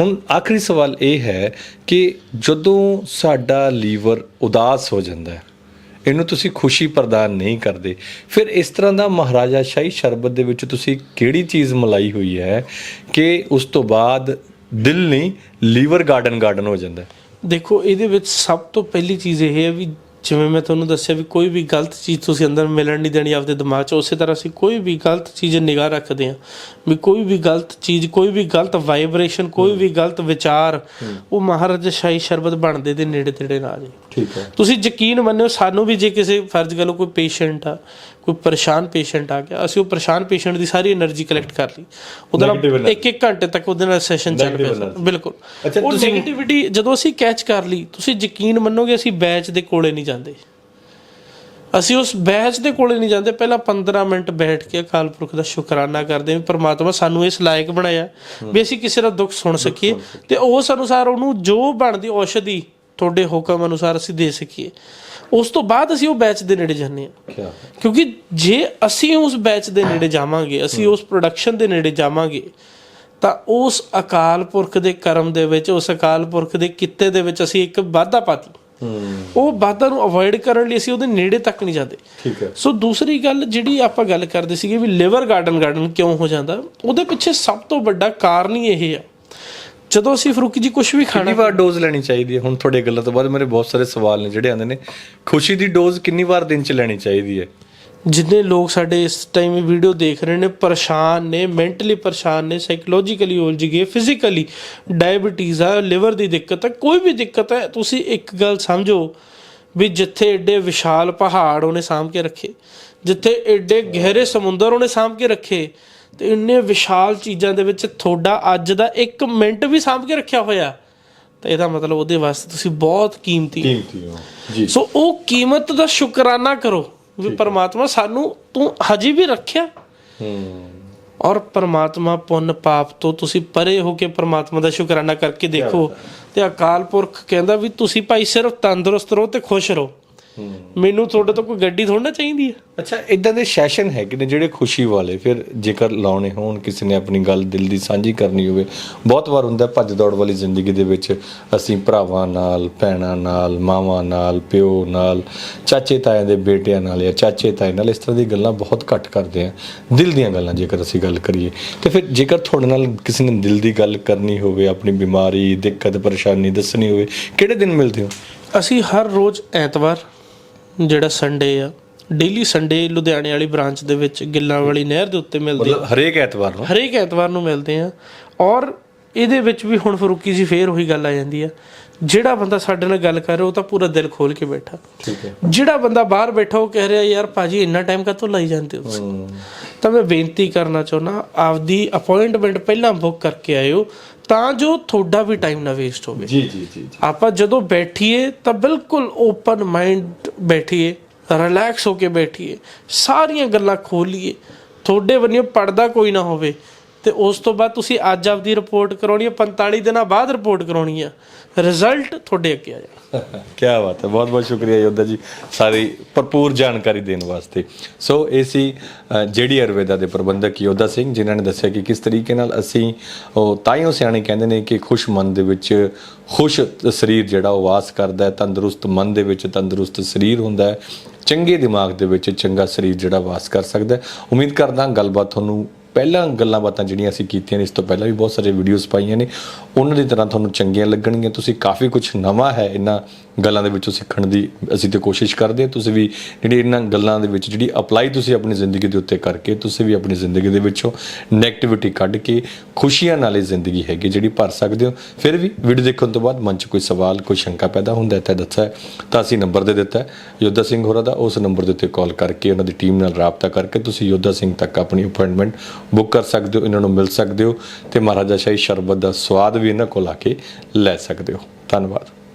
ਹੁਣ ਆਖਰੀ ਸਵਾਲ ਇਹ ਹੈ ਕਿ ਜਦੋਂ ਸਾਡਾ ਲੀਵਰ ਉਦਾਸ ਹੋ ਜਾਂਦਾ ਹੈ ਇਹਨੂੰ ਤੁਸੀਂ ਖੁਸ਼ੀ ਪ੍ਰਦਾਨ ਨਹੀਂ ਕਰਦੇ ਫਿਰ ਇਸ ਤਰ੍ਹਾਂ ਦਾ ਮਹਾਰਾਜਾ ਸ਼ਾਹੀ ਸ਼ਰਬਤ ਦੇ ਵਿੱਚ ਤੁਸੀਂ ਕਿਹੜੀ ਚੀਜ਼ ਮਲਾਈ ਹੋਈ ਹੈ ਕਿ ਉਸ ਤੋਂ ਬਾਅਦ ਦਿਲ ਨਹੀਂ, ਲੀਵਰ ਗਾਰਡਨ ਗਾਰਡਨ ਹੋ ਜਾਂਦਾ ਹੈ। ਦੇਖੋ, ਇਹਦੇ ਵਿੱਚ ਸਭ ਤੋਂ ਪਹਿਲੀ ਚੀਜ਼ ਇਹ ਹੈ ਵੀ ਜਿਵੇਂ ਮੈਂ ਤੁਹਾਨੂੰ ਦੱਸਿਆ ਵੀ ਕੋਈ ਵੀ ਗਲਤ ਚੀਜ਼ ਤੁਸੀਂ ਅੰਦਰ ਮਿਲਣ ਨਹੀਂ ਦੇਣੀ ਆਪਦੇ ਦਿਮਾਗ 'ਚ, ਉਸੇ ਤਰ੍ਹਾਂ ਅਸੀਂ ਕੋਈ ਵੀ ਗਲਤ ਚੀਜ਼ ਨਿਗਾਹ ਰੱਖਦੇ ਹਾਂ ਵੀ ਕੋਈ ਵੀ ਗਲਤ ਚੀਜ਼, ਕੋਈ ਵੀ ਗਲਤ ਵਾਈਬ੍ਰੇਸ਼ਨ ਕੋਈ ਵੀ ਗਲਤ ਵਿਚਾਰ, ਉਹ ਮਹਾਰਾਜਾ ਸ਼ਾਹੀ ਸ਼ਰਬਤ ਬਣਦੇ ਦੇ ਨੇੜੇ ਤੇੜੇ ਨਾ ਜੇ ਤੁਸੀਂ ਯਕੀਨ ਮੰਨਿਓ ਸਾਨੂੰ ਵੀ ਜੇ ਕਿਸੇ ਫਰਜ਼ ਕਰੋ ਕੋਈ ਪੇਸ਼ੈਂਟ ਆ ਕੋਈ ਪਰੇਸ਼ਾਨ ਪੇਸ਼ੈਂਟ ਆ ਗਿਆ ਅਸੀਂ ਉਹ ਪਰੇਸ਼ਾਨ ਪੇਸ਼ੈਂਟ ਦੀ ਸਾਰੀ એનર્ਜੀ ਕਲੈਕਟ ਕਰ ਲਈ। ਉਹਦਾ ਇੱਕ ਇੱਕ ਘੰਟੇ ਤੱਕ ਉਹਦੇ ਨਾਲ ਸੈਸ਼ਨ ਚੱਲ ਪਿਆ। ਬਿਲਕੁਲ। ਉਹ ਨੈਗੇਟਿਵਿਟੀ ਜਦੋਂ ਅਸੀਂ ਕੈਚ ਕਰ ਲਈ ਤੁਸੀਂ ਯਕੀਨ ਮੰਨੋਗੇ ਅਸੀਂ ਬੈਚ ਦੇ ਕੋਲੇ ਨਹੀਂ ਜਾਂਦੇ। ਅਸੀਂ ਉਸ ਬੈਚ ਦੇ ਕੋਲੇ ਨਹੀਂ ਜਾਂਦੇ। ਪਹਿਲਾਂ 15 ਮਿੰਟ ਬੈਠ ਕੇ ਅਕਾਲ ਪੁਰਖ ਦਾ ਸ਼ੁਕਰਾਨਾ ਕਰਦੇ ਹਾਂ ਪ੍ਰਮਾਤਮਾ ਸਾਨੂੰ ਇਸ ਲਾਇਕ ਬਣਾਇਆ। ਵੀ ਅਸੀਂ ਕਿਸੇ ਦਾ ਦੁੱਖ ਸੁਣ ਸਕੀਏ ਤੇ ਉਸ ਅਨੁਸਾਰ ਉਹਨੂੰ ਜੋ ਬਣਦੀ ਔਸ਼ਧੀ ਤੁਹਾਡੇ ਹੁਕਮ ਅਨੁਸਾਰ ਅਸੀਂ ਦੇ ਸਕੀਏ। ਉਸ ਤੋਂ ਬਾਅਦ ਅਸੀਂ ਉਹ ਬੈਚ ਦੇ ਨੇੜੇ ਜਾਂਦੇ ਹਾਂ। ਕਿਉਂਕਿ ਜੇ ਅਸੀਂ ਉਸ ਬੈਚ ਦੇ ਨੇੜੇ ਜਾਵਾਂਗੇ ਅਸੀਂ ਉਸ ਪ੍ਰੋਡਕਸ਼ਨ ਦੇ ਨੇੜੇ ਜਾਵਾਂਗੇ ਤਾਂ ਉਸ ਅਕਾਲ ਪੁਰਖ ਦੇ ਕਰਮ ਦੇ ਵਿੱਚ ਉਸ ਅਕਾਲ ਪੁਰਖ ਦੇ ਕਿੱਤੇ ਦੇ ਵਿੱਚ ਅਸੀਂ ਇੱਕ ਵਾਧਾ ਪਾਤੀ। ਉਹ ਵਾਧਾ ਨੂੰ ਅਵੋਇਡ ਕਰਨ ਲਈ ਅਸੀਂ ਉਹਦੇ ਨੇੜੇ ਤੱਕ ਨਹੀਂ ਜਾਂਦੇ। ਠੀਕ ਹੈ। ਸੋ ਦੂਸਰੀ ਗੱਲ ਜਿਹੜੀ ਆਪਾਂ ਗੱਲ ਕਰਦੇ ਸੀਗੇ ਵੀ ਲਿਵਰ ਗਾਰਡਨ ਗਾਰਡਨ ਕਿਉਂ ਹੋ ਜਾਂਦਾ ਉਹਦੇ ਪਿੱਛੇ ਸਭ ਤੋਂ ਵੱਡਾ ਕਾਰਨ ਹੀ ਇਹ ਆ। ਜਦੋਂ ਅਸੀਂ ਫਰੂਕੀ ਜੀ ਕੁਝ ਵੀ ਖਾਣਾ ਕਿੰਨੀ ਵਾਰ ਡੋਜ਼ ਲੈਣੀ ਚਾਹੀਦੀ ਹੈ? ਹੁਣ ਤੁਹਾਡੇ ਗੱਲਾਂ ਤੋਂ ਬਾਅਦ ਮੇਰੇ ਬਹੁਤ ਸਾਰੇ ਸਵਾਲ ਨੇ ਜਿਹੜੇ ਆਉਂਦੇ ਨੇ। ਖੁਸ਼ੀ ਦੀ ਡੋਜ਼ ਕਿੰਨੀ ਵਾਰ ਦਿਨ ਚ ਲੈਣੀ ਚਾਹੀਦੀ ਹੈ? ਜਿੰਨੇ ਲੋਕ ਸਾਡੇ ਇਸ ਟਾਈਮ ਵੀਡੀਓ ਦੇਖ ਰਹੇ ਨੇ ਪਰੇਸ਼ਾਨ ਨੇ ਮੈਂਟਲੀ ਪਰੇਸ਼ਾਨ ਨੇ ਸਾਈਕੋਲੋਜੀਕਲੀ ਉਲਝ ਗਏ ਫਿਜ਼ੀਕਲੀ ਡਾਇਬੀਟੀਜ਼ ਆ ਲਿਵਰ ਦੀ ਦਿੱਕਤ ਹੈ ਕੋਈ ਵੀ ਦਿੱਕਤ ਹੈ ਤੁਸੀਂ ਇੱਕ ਗੱਲ ਸਮਝੋ ਵੀ ਜਿੱਥੇ ਐਡੇ ਵਿਸ਼ਾਲ ਪਹਾੜ ਉਹਨੇ ਕੇ ਰੱਖੇ ਜਿੱਥੇ ਐਡੇ ਗਹਿਰੇ ਸਮੁੰਦਰ ਉਹਨੇ ਕੇ ਰੱਖੇ ਤੇ ਇੰਨੇ ਵਿਸ਼ਾਲ ਚੀਜ਼ਾਂ ਦੇ ਵਿੱਚ ਤੁਹਾਡਾ ਅੱਜ ਦਾ 1 ਮਿੰਟ ਵੀ ਸਾਂਭ ਕੇ ਰੱਖਿਆ ਹੋਇਆ। ਤਾਂ ਇਹਦਾ ਮਤਲਬ ਉਹਦੇ ਵਾਸਤੇ ਤੁਸੀਂ ਬਹੁਤ ਕੀਮਤੀ ਹੋ। ਕੀਮਤੀ ਹੋ। ਜੀ। ਸੋ ਉਹ ਕੀਮਤ ਦਾ ਸ਼ੁਕਰਾਨਾ ਕਰੋ ਵੀ ਪਰਮਾਤਮਾ ਸਾਨੂੰ ਤੂੰ ਹਜੇ ਵੀ ਰੱਖਿਆ। ਹੂੰ। ਔਰ ਪਰਮਾਤਮਾ ਪੁੰਨ ਪਾਪ ਤੋਂ ਤੁਸੀਂ ਪਰੇ ਹੋ ਕੇ ਪਰਮਾਤਮਾ ਦਾ ਸ਼ੁਕਰਾਨਾ ਕਰਕੇ ਦੇਖੋ। ਤੇ ਅਕਾਲ ਪੁਰਖ ਕਹਿੰਦਾ ਵੀ ਤੁਸੀਂ ਭਾਈ ਸਿਰਫ ਤੰਦਰੁਸਤ ਰਹੋ ਤੇ ਖੁਸ਼ ਰਹੋ। ਮੈਨੂੰ ਤੁਹਾਡੇ ਤੋਂ ਕੋਈ ਗੱਡੀ ਥੋੜਾ ਨਾ ਚਾਹੀਦੀ ਹੈ। ਅੱਛਾ ਇਦਾਂ ਦੇ ਸੈਸ਼ਨ ਹੈਗੇ ਨੇ ਜਿਹੜੇ ਖੁਸ਼ੀ ਵਾਲੇ ਫਿਰ ਜੇਕਰ ਲਾਉਣੇ ਹੋਣ ਕਿਸੇ ਨੇ ਆਪਣੀ ਗੱਲ ਦਿਲ ਦੀ ਸਾਂਝੀ ਕਰਨੀ ਹੋਵੇ ਬਹੁਤ ਵਾਰ ਹੁੰਦਾ ਭੱਜ ਦੌੜ ਵਾਲੀ ਜ਼ਿੰਦਗੀ ਦੇ ਵਿੱਚ ਅਸੀਂ ਭਰਾਵਾਂ ਨਾਲ ਭੈਣਾਂ ਨਾਲ ਮਾਵਾਂ ਨਾਲ ਪਿਓ ਨਾਲ ਚਾਚੇ ਤਾਇਆਂ ਦੇ ਬੇਟਿਆਂ ਨਾਲ ਜਾਂ ਚਾਚੇ ਤਾਏ ਨਾਲ ਇਸ ਤਰ੍ਹਾਂ ਦੀ ਗੱਲਾਂ ਬਹੁਤ ਘੱਟ ਕਰਦੇ ਆ ਦਿਲ ਦੀਆਂ ਗੱਲਾਂ ਜੇਕਰ ਅਸੀਂ ਗੱਲ ਕਰੀਏ ਤੇ ਫਿਰ ਜੇਕਰ ਤੁਹਾਡੇ ਨਾਲ ਕਿਸੇ ਨੇ ਦਿਲ ਦੀ ਗੱਲ ਕਰਨੀ ਹੋਵੇ ਆਪਣੀ ਬਿਮਾਰੀ ਦਿੱਕਤ ਪਰੇਸ਼ਾਨੀ ਦੱਸਣੀ ਹੋਵੇ ਕਿਹੜੇ ਦਿਨ ਮਿਲਦੇ ਹੋ? ਅਸੀਂ ਹਰ ਰੋਜ਼ ਐਤਵਾਰ ਜਿਹੜਾ ਸੰਡੇ ਆ ਡੇਲੀ ਸੰਡੇ ਲੁਧਿਆਣੇ ਵਾਲੀ ਬ੍ਰਾਂਚ ਦੇ ਵਿੱਚ ਗਿੱਲਾਂ ਵਾਲੀ ਨਹਿਰ ਦੇ ਉੱਤੇ ਮਿਲਦੇ ਆ। ਹਰੇਕ ਐਤਵਾਰ ਨੂੰ? ਹਰੇਕ ਐਤਵਾਰ ਨੂੰ ਮਿਲਦੇ ਆ। ਔਰ ਇਹਦੇ ਵਿੱਚ ਵੀ ਹੁਣ ਫਰੂਕੀ ਜੀ ਫੇਰ ਉਹੀ ਗੱਲ ਆ ਜਾਂਦੀ ਆ। ਜਿਹੜਾ ਬੰਦਾ ਸਾਡੇ ਨਾਲ ਗੱਲ ਕਰ ਰਿਹਾ ਉਹ ਤਾਂ ਪੂਰਾ ਦਿਲ ਖੋਲ ਕੇ ਬੈਠਾ। ਠੀਕ ਹੈ। ਜਿਹੜਾ ਬੰਦਾ ਬਾਹਰ ਬੈਠਾ ਉਹ ਕਹਿ ਰਿਹਾ ਯਾਰ ਭਾਜੀ ਇੰਨਾ ਟਾਈਮ ਕਾਹਤੋਂ ਲਾਈ ਜਾਂਦੇ ਹੋ ਤੁਸੀਂ? ਤਾਂ ਮੈਂ ਬੇਨਤੀ ਕਰਨਾ ਚਾਹੁੰਦਾ ਆਪਦੀ ਅਪਾਇੰਟਮੈਂਟ ਪਹਿਲਾਂ ਬੁੱਕ ਕਰਕੇ ਆਇਓ। ਤਾਂ ਜੋ ਤੁਹਾਡਾ ਵੀ ਟਾਈਮ ਨਾ ਵੇਸਟ ਹੋਵੇ। ਜੀ ਜੀ ਜੀ ਆਪਾਂ ਜਦੋਂ ਬੈਠੀਏ ਤਾਂ ਬਿਲਕੁਲ ਓਪਨ ਮਾਈਂਡ ਬੈਠੀਏ ਰਿਲੈਕਸ ਹੋ ਕੇ ਬੈਠੀਏ ਸਾਰੀਆਂ ਗੱਲਾਂ ਖੋਲੀਏ। ਤੁਹਾਡੇ ਵੱਲੋਂ ਪੜਦਾ ਕੋਈ ਨਾ ਹੋਵੇ। ਤੇ ਉਸ ਤੋਂ ਬਾਅਦ ਤੁਸੀਂ ਅੱਜ ਆਪਦੀ ਰਿਪੋਰਟ ਕਰਾਉਣੀ ਹੈ 45 ਦਿਨਾਂ ਬਾਅਦ ਰਿਪੋਰਟ ਕਰਾਉਣੀ ਹੈ। ਰਿਜ਼ਲਟ ਤੁਹਾਡੇ ਅੱਗੇ ਆ ਜਾਣਾ ਕੀ ਬਾਤ ਹੈ ਬਹੁਤ ਬਹੁਤ ਸ਼ੁਕਰੀਆ ਯੋਧਾ ਜੀ ਸਾਰੀ ਭਰਪੂਰ ਜਾਣਕਾਰੀ ਦੇਣ ਵਾਸਤੇ। ਸੋ ਇਹ ਸੀ ਅ, ਜਿਹੜੀ ਆਯੁਰਵੇਦਾ ਦੇ ਪ੍ਰਬੰਧਕ ਯੋਧਾ ਸਿੰਘ ਜਿਨ੍ਹਾਂ ਨੇ ਦੱਸਿਆ ਕਿ ਕਿਸ ਤਰੀਕੇ ਨਾਲ ਅਸੀਂ ਉਹ ਤਾਈਓ ਸਿਆਣੇ ਕਹਿੰਦੇ ਨੇ ਕਿ ਖੁਸ਼ ਮਨ ਦੇ ਵਿੱਚ ਖੁਸ਼ ਸਰੀਰ ਜਿਹੜਾ ਉਹ ਵਾਸ ਕਰਦਾ ਹੈ ਤੰਦਰੁਸਤ ਮਨ ਦੇ ਵਿੱਚ ਤੰਦਰੁਸਤ ਸਰੀਰ ਹੁੰਦਾ ਹੈ ਚੰਗੇ ਦਿਮਾਗ ਦੇ ਵਿੱਚ ਚੰਗਾ ਸਰੀਰ ਜਿਹੜਾ ਵਾਸ ਕਰ ਸਕਦਾ ਉਮੀਦ ਕਰਦਾ ਹਾਂ ਗੱਲਬਾਤ ਤੁਹਾਨੂੰ ਪਹਿਲਾਂ ਗੱਲਾਂ ਬਾਤਾਂ ਜਿਹੜੀਆਂ ਅਸੀਂ ਕੀਤੀਆਂ ਨੇ, ਇਸ ਤੋਂ ਪਹਿਲਾਂ ਵੀ ਬਹੁਤ ਸਾਰੇ ਵੀਡੀਓਜ਼ ਪਾਈਆਂ ਨੇ। ਉਹਨਾਂ ਦੀ ਤਰ੍ਹਾਂ ਤੁਹਾਨੂੰ ਚੰਗੀਆਂ ਲੱਗਣਗੀਆਂ। ਤੁਸੀਂ ਕਾਫੀ ਕੁਝ ਨਵਾਂ ਹੈ ਇਹਨਾਂ ਗੱਲਾਂ ਦੇ ਵਿੱਚੋਂ ਸਿੱਖਣ ਦੀ ਅਸੀਂ ਤੇ ਕੋਸ਼ਿਸ਼ ਕਰਦੇ ਹਾਂ। ਤੁਸੀਂ ਵੀ ਜਿਹੜੀ ਇਹਨਾਂ ਗੱਲਾਂ ਦੇ ਵਿੱਚ ਜਿਹੜੀ ਅਪਲਾਈ ਤੁਸੀਂ ਆਪਣੀ ਜ਼ਿੰਦਗੀ ਦੇ ਉੱਤੇ ਕਰਕੇ, ਤੁਸੀਂ ਵੀ ਆਪਣੀ ਜ਼ਿੰਦਗੀ ਦੇ ਵਿੱਚੋਂ 네ਗੇਟਿਵਿਟੀ ਕੱਢ ਕੇ ਖੁਸ਼ੀਆਂ ਨਾਲ ਇਹ ਜ਼ਿੰਦਗੀ ਹੈਗੀ ਜਿਹੜੀ ਭਰ ਸਕਦੇ ਹੋ। ਫਿਰ ਵੀ ਵੀਡੀਓ ਦੇਖਣ ਤੋਂ ਬਾਅਦ ਮਨ 'ਚ ਕੋਈ ਸਵਾਲ, ਕੋਈ ਸ਼ੰਕਾ ਪੈਦਾ ਹੁੰਦਾ ਹੈ ਤਾਂ ਦੱਸਿਆ ਤਾਂ ਅਸੀਂ ਨੰਬਰ ਦੇ ਦਿੱਤਾ ਯੋਧਾ ਸਿੰਘ ਹੋਰਾਂ ਦਾ ਉਸ ਨੰਬਰ ਦੇ ਉੱਤੇ ਕਾਲ ਕਰਕੇ, ਉਹਨਾਂ ਦੀ ਟੀਮ ਨਾਲ ਰਾਬਤਾ ਕਰਕੇ ਤੁਸੀਂ ਯੋਧਾ ਸਿੰਘ ਤੱਕ ਆਪਣੀ ਅਪਾਇੰਟਮੈਂਟ ਬੁੱਕ ਕਰ ਸਕਦੇ ਹੋ, ਇਹਨਾਂ ਨੂੰ ਮਿਲ ਸਕਦੇ ਹੋ ਤੇ ਮਹਾਰਾਜਾ ਸ਼ਾਹੀ ਸ਼ਰਬਤ ਦਾ ਸਵਾਦ ਵੀ ਇਹਨਾਂ ਕੋਲ ਆ ਕੇ ਲੈ ਸਕਦੇ ਹੋ। ਧੰਨਵਾਦ।